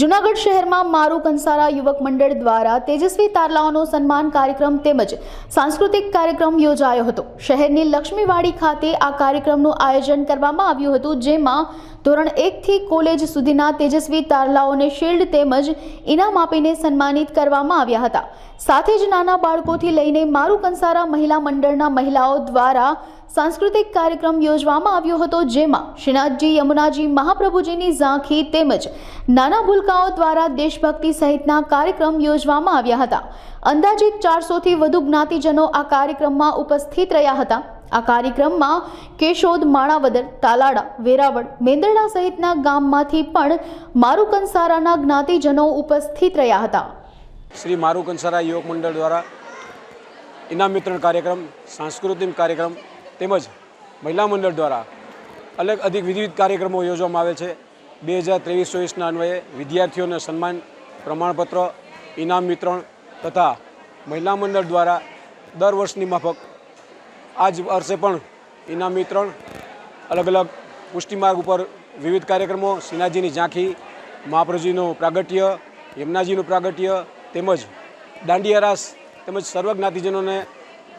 જુનાગઢ શહેરમાં મારું કંસારા યુવક મંડળ દ્વારા તેજસ્વી તારલાઓનો સન્માન કાર્યક્રમ તેમજ સાંસ્કૃતિક કાર્યક્રમ યોજાયો હતો. શહેરની લક્ષ્મીવાડી ખાતે આ કાર્યક્રમનું આયોજન કરવામાં આવ્યું હતું, જેમાં ધોરણ એકથી કોલેજ સુધીના તેજસ્વી તારલાઓને શિલ્ડ તેમજ ઇનામ આપીને સન્માનિત કરવામાં આવ્યા હતા. સાથે જ નાના બાળકોથી લઈને મારું કંસારા મહિલા મંડળના મહિલાઓ દ્વારા સાંસ્કૃતિક કાર્યક્રમ યોજવામાં આવ્યો હતો, જેમાં શ્રીનાથજી, યમુનાજી, મહાપ્રભુજીની ઝાંખી તેમજ નાના ભૂલકાઓ દ્વારા દેશભક્તિ સહિતના કાર્યક્રમ યોજવામાં આવ્યા હતા. અંદાજિત ચારસોથી વધુ જ્ઞાતિજનો આ કાર્યક્રમમાં ઉપસ્થિત રહ્યા હતા. આ કાર્યક્રમમાં કેશોદ, માણાવદર, તાલાડા, વેરાવળ, મેંદરડા સહિતના ગામમાંથી પણ મારુકંસારાના જ્ઞાતિજનો ઉપસ્થિત રહ્યા હતા. શ્રી મારુ કંસારા યુવક મંડળ દ્વારા ઇનામ વિતરણ કાર્યક્રમ, સાંસ્કૃતિક કાર્યક્રમ તેમજ મહિલા મંડળ દ્વારા અલગ અધિક વિવિધ કાર્યક્રમો યોજવામાં આવે છે. બે હજાર ત્રેવીસ ચોવીસના અન્વયે વિદ્યાર્થીઓને સન્માન, પ્રમાણપત્ર, ઇનામ વિતરણ તથા મહિલા મંડળ દ્વારા દર વર્ષની માફક આ જ વર્ષે પણ ઇનામ વિતરણ, અલગ અલગ પુષ્ટિમાર્ગ ઉપર વિવિધ કાર્યક્રમો શ્રીનાથજીની ઝાંખી, મહાપ્રભુજીનું પ્રાગટ્ય, યમુનાજીનું પ્રાગટ્ય તેમજ દાંડિયા રાસ તેમજ સર્વ જ્ઞાતિજનોને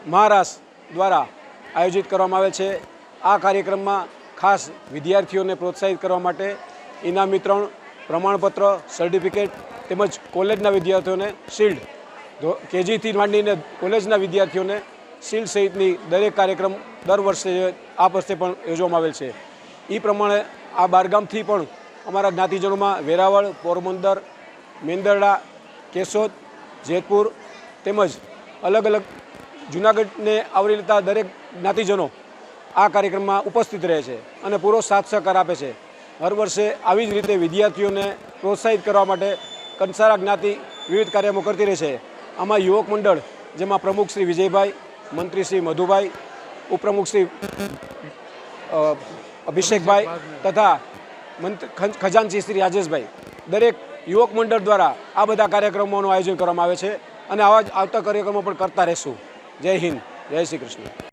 મહારાસ દ્વારા આયોજિત કરવામાં આવે છે. આ કાર્યક્રમમાં ખાસ વિદ્યાર્થીઓને પ્રોત્સાહિત કરવા માટે ઇનામ વિતરણ, પ્રમાણપત્ર, સર્ટિફિકેટ તેમજ કોલેજના વિદ્યાર્થીઓને શિલ્ડ કેજીથી માંડીને કોલેજના વિદ્યાર્થીઓને શિલ્ડ સહિતની દરેક કાર્યક્રમ દર વર્ષે આ વર્ષે પણ યોજવામાં આવેલ છે. એ પ્રમાણે આ બારગામથી પણ અમારા જ્ઞાતિજનોમાં વેરાવળ, પોરબંદર, મેંદરડા, કેશોદ, જેતપુર તેમજ અલગ અલગ જુનાગઢને આવરી લેતા દરેક જ્ઞાતિજનો આ કાર્યક્રમમાં ઉપસ્થિત રહે છે અને પૂરો સાથ સહકાર આપે છે. હર વર્ષે આવી જ રીતે વિદ્યાર્થીઓને પ્રોત્સાહિત કરવા માટે કંસારા જ્ઞાતિ વિવિધ કાર્યક્રમો કરતી રહે છે. આમાં યુવક મંડળ, જેમાં પ્રમુખ શ્રી વિજયભાઈ, મંત્રી શ્રી મધુભાઈ, ઉપપ્રમુખ શ્રી અભિષેકભાઈ તથા ખજાનચી શ્રી રાજેશભાઈ. દરેક યુવક મંડળ દ્વારા આ બધા કાર્યક્રમોનું આયોજન કરવામાં આવે છે અને આવા આવતા કાર્યક્રમો પણ કરતા રહેશું. જય હિન્દ જય શ્રી કૃષ્ણ.